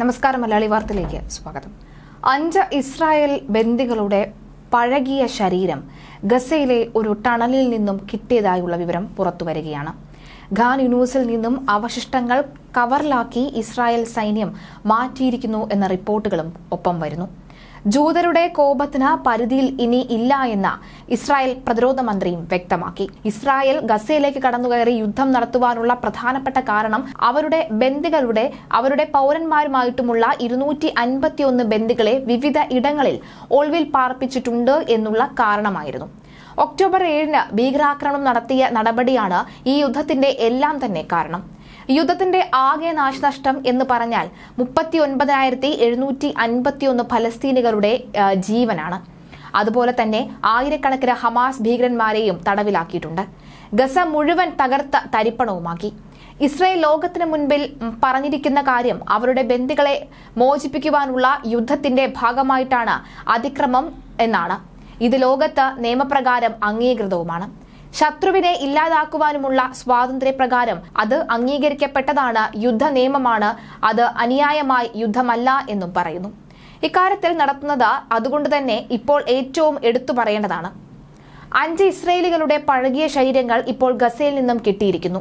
നമസ്കാരം മലയാളി വാർത്തയിലേക്ക് സ്വാഗതം. അഞ്ച് ഇസ്രായേൽ ബന്ദികളുടെ പഴകിയ ശരീരം ഗസയിലെ ഒരു ടണലിൽ നിന്നും കിട്ടിയതായുള്ള വിവരം പുറത്തുവരികയാണ്. ഖാൻ യൂണിവേഴ്സിൽ നിന്നും അവശിഷ്ടങ്ങൾ കവറിലാക്കി ഇസ്രായേൽ സൈന്യം മാറ്റിയിരിക്കുന്നു എന്ന റിപ്പോർട്ടുകളും ഒപ്പം വരുന്നു. ജൂതരുടെ കോപത്തിന് പരിധിയിൽ ഇനി ഇല്ല എന്ന് ഇസ്രായേൽ പ്രതിരോധ മന്ത്രിയും വ്യക്തമാക്കി. ഇസ്രായേൽ ഗസയിലേക്ക് കടന്നുകയറി യുദ്ധം നടത്തുവാനുള്ള പ്രധാനപ്പെട്ട കാരണം അവരുടെ ബന്ദികളുടെ അവരുടെ പൗരന്മാരുമായിട്ടുമുള്ള ഇരുന്നൂറ്റി അൻപത്തിയൊന്ന് ബന്ദികളെ വിവിധ ഇടങ്ങളിൽ ഒളിവിൽ പാർപ്പിച്ചിട്ടുണ്ട് എന്നുള്ള കാരണമായിരുന്നു. ഒക്ടോബർ ഏഴിന് ഭീകരാക്രമണം നടത്തിയ നടപടിയാണ് ഈ യുദ്ധത്തിന്റെ എല്ലാം തന്നെ കാരണം. യുദ്ധത്തിന്റെ ആകെ നാശനഷ്ടം എന്ന് പറഞ്ഞാൽ മുപ്പത്തി ഒൻപതിനായിരത്തി എഴുന്നൂറ്റി അൻപത്തിയൊന്ന് ഫലസ്തീനികളുടെ ജീവനാണ്. അതുപോലെ തന്നെ ആയിരക്കണക്കിന് ഹമാസ് ഭീകരന്മാരെയും തടവിലാക്കിയിട്ടുണ്ട്. ഗസ മുഴുവൻ തകർത്ത തരിപ്പണവുമാക്കി. ഇസ്രയേൽ ലോകത്തിന് മുൻപിൽ പറഞ്ഞിരിക്കുന്ന കാര്യം അവരുടെ ബന്ദികളെ മോചിപ്പിക്കുവാനുള്ള യുദ്ധത്തിന്റെ ഭാഗമായിട്ടാണ് അതിക്രമം എന്നാണ്. ഇത് ലോകത്ത് നിയമപ്രകാരം അംഗീകൃതവുമാണ്. ശത്രുവിനെ ഇല്ലാതാക്കുവാനുമുള്ള സ്വാതന്ത്ര്യപ്രകാരം അത് അംഗീകരിക്കപ്പെട്ടതാണ് യുദ്ധ നിയമമാണ് അത് അനുയായമായി യുദ്ധമല്ല എന്നും പറയുന്നു. ഇക്കാര്യത്തിൽ നടത്തുന്നത് അതുകൊണ്ട് തന്നെ ഇപ്പോൾ ഏറ്റവും എടുത്തു പറയേണ്ടതാണ്. അഞ്ച് ഇസ്രയേലികളുടെ പഴകിയ ശരീരങ്ങൾ ഇപ്പോൾ ഗസയിൽ നിന്നും കിട്ടിയിരിക്കുന്നു.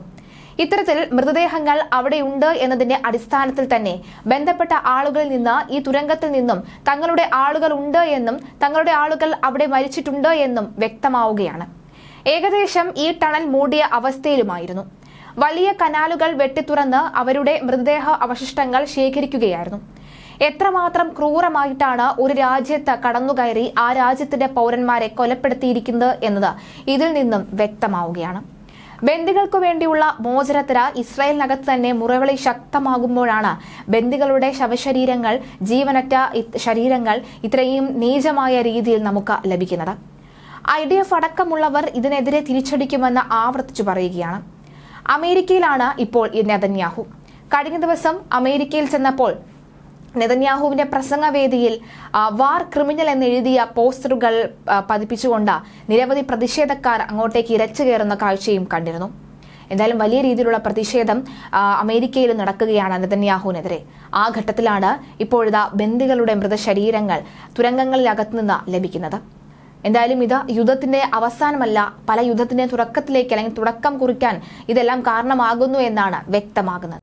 ഇത്തരത്തിൽ മൃതദേഹങ്ങൾ അവിടെയുണ്ട് എന്നതിന്റെ അടിസ്ഥാനത്തിൽ തന്നെ ബന്ധപ്പെട്ട ആളുകളിൽ നിന്ന് ഈ തുരങ്കത്തിൽ നിന്നും തങ്ങളുടെ ആളുകൾ ഉണ്ട് എന്നും തങ്ങളുടെ ആളുകൾ അവിടെ മരിച്ചിട്ടുണ്ട് എന്നും വ്യക്തമാവുകയാണ്. ഏകദേശം ഈ ടണൽ മൂടിയ അവസ്ഥയിലുമായിരുന്നു. വലിയ കനാലുകൾ വെട്ടിത്തുറന്ന് അവരുടെ മൃതദേഹ അവശിഷ്ടങ്ങൾ ശേഖരിക്കുകയായിരുന്നു. എത്രമാത്രം ക്രൂരമായിട്ടാണ് ഒരു രാജ്യത്ത് കടന്നുകയറി ആ രാജ്യത്തിന്റെ പൗരന്മാരെ കൊലപ്പെടുത്തിയിരിക്കുന്നത് എന്നത് ഇതിൽ നിന്നും വ്യക്തമാവുകയാണ്. ബന്ദികൾക്കു വേണ്ടിയുള്ള മോചനത്തിന് ഇസ്രായേലിനകത്ത് തന്നെ മുറവിളി ശക്തമാകുമ്പോഴാണ് ബന്ദികളുടെ ശവശരീരങ്ങൾ ജീവനറ്റ ശരീരങ്ങൾ ഇത്രയും നീചമായ രീതിയിൽ നമുക്ക് ലഭിക്കുന്നത്. ഐ ഡി എഫ് അടക്കമുള്ളവർ ഇതിനെതിരെ തിരിച്ചടിക്കുമെന്ന് ആവർത്തിച്ചു പറയുകയാണ്. അമേരിക്കയിലാണ് ഇപ്പോൾ നെതന്യാഹു. കഴിഞ്ഞ ദിവസം അമേരിക്കയിൽ ചെന്നപ്പോൾ നെതന്യാഹുവിന്റെ പ്രസംഗവേദിയിൽ വാർ ക്രിമിനൽ എന്നെഴുതിയ പോസ്റ്ററുകൾ പതിപ്പിച്ചുകൊണ്ട് നിരവധി പ്രതിഷേധക്കാർ അങ്ങോട്ടേക്ക് ഇരച്ചു കയറുന്ന കാഴ്ചയും കണ്ടിരുന്നു. എന്തായാലും വലിയ രീതിയിലുള്ള പ്രതിഷേധം അമേരിക്കയിൽ നടക്കുകയാണ് നെതന്യാഹുവിനെതിരെ. ആ ഘട്ടത്തിലാണ് ഇപ്പോഴിതാ ബന്ദികളുടെ മൃതശരീരങ്ങൾ തുരങ്കങ്ങളിലകത്തുനിന്ന് ലഭിക്കുന്നത്. എന്തായാലും ഇത് യുദ്ധത്തിന്റെ അവസാനമല്ല പല യുദ്ധത്തിന്റെ തുടക്കത്തിലേക്ക് അല്ലെങ്കിൽ തുടക്കം കുറിക്കാൻ ഇതെല്ലാം കാരണമാകുന്നു എന്നാണ് വ്യക്തമാകുന്നത്.